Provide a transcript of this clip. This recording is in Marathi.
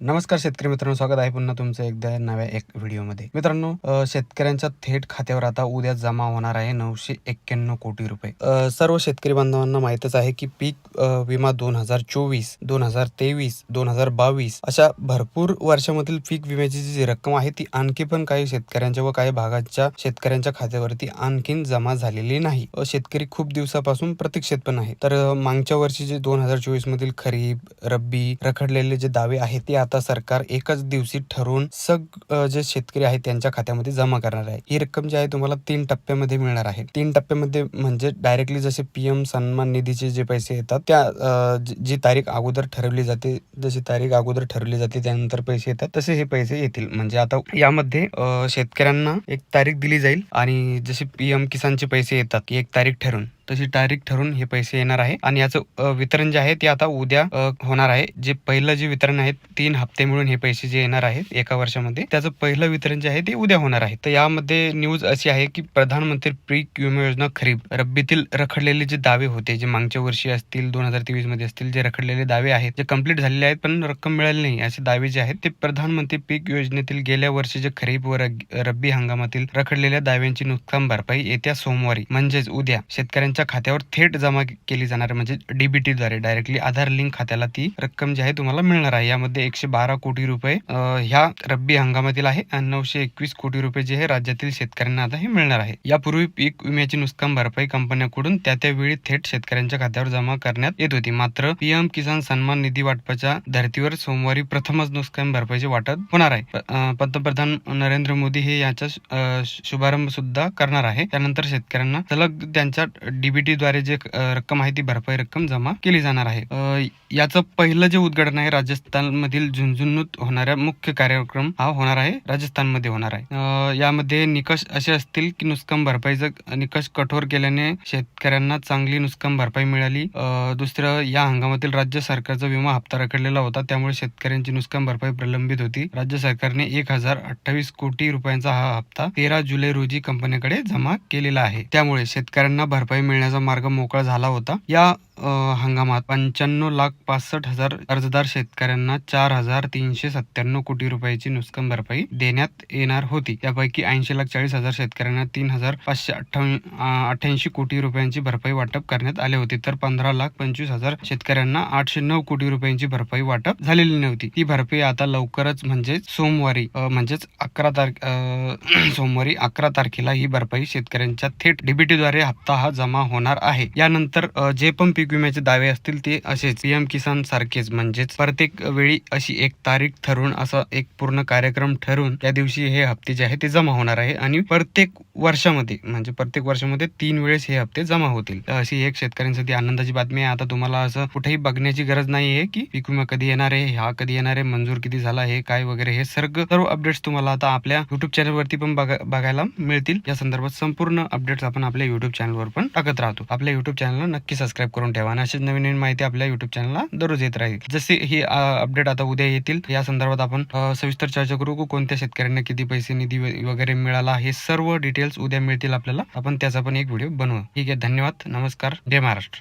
नमस्कार शेतकरी मित्रांनो स्वागत आहे पुन्हा तुमचं एकदा नव्या एक व्हिडिओमध्ये. मित्रांनो शेतकऱ्यांच्या थेट खात्यावर आता उद्या जमा होणार आहे नऊशे एक्क्याण्णव कोटी रुपये. सर्व शेतकरी बांधवांना माहितच आहे की पीक विमा दोन हजार चोवीस दोन हजार तेवीस दोन हजार बावीस अशा भरपूर वर्षामधील पीक विम्याची जी रक्कम आहे ती आणखी पण काही शेतकऱ्यांच्या व काही भागाच्या शेतकऱ्यांच्या खात्यावरती आणखीन जमा झालेली नाही. शेतकरी खूप दिवसापासून प्रतीक्षेत पण आहे. तर मागच्या वर्षी जे दोन हजार चोवीस मधील खरीप रब्बी रखडलेले जे दावे आहेत ते आता सरकार एकच दिवशी ठरवून सग जे शेतकरी आहेत त्यांच्या खात्यामध्ये जमा करणार आहे. ही रक्कम जी आहे तुम्हाला तीन टप्प्यामध्ये मिळणार आहे. तीन टप्प्यामध्ये म्हणजे डायरेक्टली जसे पीएम सन्मान निधीचे जे पैसे येतात त्या जी तारीख अगोदर ठरवली जाते जशी तारीख अगोदर ठरवली जाते त्यानंतर पैसे येतात तसे हे पैसे येतील. म्हणजे आता यामध्ये शेतकऱ्यांना एक तारीख दिली जाईल आणि जसे पीएम किसानचे पैसे येतात एक तारीख ठरून तशी तारीख ठरून हे पैसे येणार आहे. आणि याचं वितरण जे आहे ते आता उद्या होणार आहे. जे पहिलं जे वितरण आहे तीन हप्ते मिळून हे पैसे जे येणार आहेत एका वर्षामध्ये त्याचं पहिलं वितरण जे आहे ते उद्या होणार आहे. तर यामध्ये न्यूज अशी आहे की प्रधानमंत्री पीक विमा योजना खरीप रब्बीतील रखडलेले जे दावे होते जे मागच्या वर्षी असतील दोन हजार तेवीसमध्ये असतील जे रखडलेले दावे आहेत जे कंप्लीट झालेले आहेत पण रक्कम मिळाली नाही. असे दावे जे आहेत ते प्रधानमंत्री पीक योजनेतील गेल्या वर्षी जे खरीप व रब्बी हंगामातील रखडलेल्या दाव्यांची नुकसान भरपाई येत्या सोमवारी म्हणजेच उद्या शेतकऱ्यांच्या खात्यावर थेट जमा केली जाणार आहे. म्हणजे डीबीटीद्वारे डायरेक्टली आधार लिंक खात्याला ती रक्कम जी आहे तुम्हाला मिळणार आहे. यामध्ये एकशे बारा कोटी रुपये ह्या रब्बी हंगामातील आहे आणि नऊशे एकवीस कोटी रुपये जे हे राज्यातील शेतकऱ्यांना आता हे मिळणार आहे. यापूर्वी पीक विम्याची नुकसान भरपाई कंपन्यांकडून त्या त्या वेळी थेट शेतकऱ्यांच्या खात्यावर जमा करण्यात येत होती. मात्र पीएम किसान सन्मान निधी वाटपाच्या धर्तीवर सोमवारी प्रथमच नुकसान भरपाईचे वाटप होणार आहे. पंतप्रधान नरेंद्र मोदी हे याचा शुभारंभ सुद्धा करणार आहे. त्यानंतर शेतकऱ्यांना सलग त्यांच्या डीबीटीद्वारे जे रक्कम आहे ती भरपाई रक्कम जमा केली जाणार आहे. याचं पहिलं जे उद्घाटन आहे राजस्थान मधील झुंझुनूत होणाऱ्या मुख्य कार्यक्रम हा होणार आहे राजस्थानमध्ये होणार आहे. यामध्ये निकष असे असतील की नुकसान भरपाईचा निकष कठोर केल्याने शेतकऱ्यांना चांगली नुकसान भरपाई मिळाली. दुसरं या हंगामातील राज्य सरकारचा विमा हप्ता रखडलेला होता त्यामुळे शेतकऱ्यांची नुकसान भरपाई प्रलंबित होती. राज्य सरकारने एक हजार अठ्ठावीस कोटी रुपयांचा हा हप्ता तेरा जुलै रोजी कंपनीकडे जमा केलेला आहे. त्यामुळे शेतकऱ्यांना भरपाई मिळण्याचा मार्ग मोकळा झाला होता. या हंगामात पंच्याण्णव लाख पासष्ट हजार अर्जदार शेतकऱ्यांना चार हजार तीनशे सत्त्याण्णव कोटी रुपयाची नुकसान भरपाई देण्यात येणार होती. त्यापैकी ऐंशी लाख चाळीस हजार शेतकऱ्यांना तीन हजार पाचशे अठ्ठ्याऐंशी कोटी रुपयांची भरपाई वाटप करण्यात आले होते. तर पंधरा लाख पंचवीस हजार शेतकऱ्यांना आठशे नऊ कोटी रुपयांची भरपाई वाटप झालेली नव्हती. ती भरपाई आता लवकरच म्हणजे सोमवारी म्हणजेच अकरा तारखे सोमवारी अकरा तारखेला ही भरपाई शेतकऱ्यांच्या थेट डीबीटीद्वारे हप्ता हा जमा होणार आहे. यानंतर जे पण पीक विम्याचे दावे असतील ते असेच. पीएम किसान सारखेच. म्हणजेच प्रत्येक वेळी अशी एक तारीख ठरवून असा एक पूर्ण कार्यक्रम ठरवून त्या दिवशी हे हप्ते जे आहे ते जमा होणार आहे. आणि प्रत्येक वर्षामध्ये म्हणजे प्रत्येक वर्षामध्ये तीन वेळेस हे हप्ते जमा होतील. अशी एक शेतकऱ्यांसाठी आनंदाची बातमी आहे. आता तुम्हाला असं कुठेही बघण्याची गरज नाही आहे की पीक विमा कधी येणार आहे हा कधी येणार आहे मंजूर किती झाला आहे काय वगैरे हे सर्व सर्व अपडेट्स तुम्हाला आता आपल्या युट्यूब चॅनलवरती पण बघा- बघायला मिळतील. या संदर्भात संपूर्ण अपडेट्स आपण आपल्या युट्यूब चॅनलवर पण टाकत राहतो. आपल्या युट्यूब चॅनलला नक्की सबस्क्राईब करून ठेवा. आणि अशीच नवीन नवीन माहिती आपल्या युट्यूब चॅनलला दररोज येत राहील. जसे ही अपडेट आता उद्या येतील या संदर्भात आपण सविस्तर चर्चा करू की कोणत्या शेतकऱ्यांना किती पैसे निधी वगैरे मिळाला हे सर्व डिटेल्स उद्या मिळतील आपल्याला. आपण त्याचा पण एक व्हिडिओ बनवू. ठीक आहे धन्यवाद नमस्कार जय महाराष्ट्र.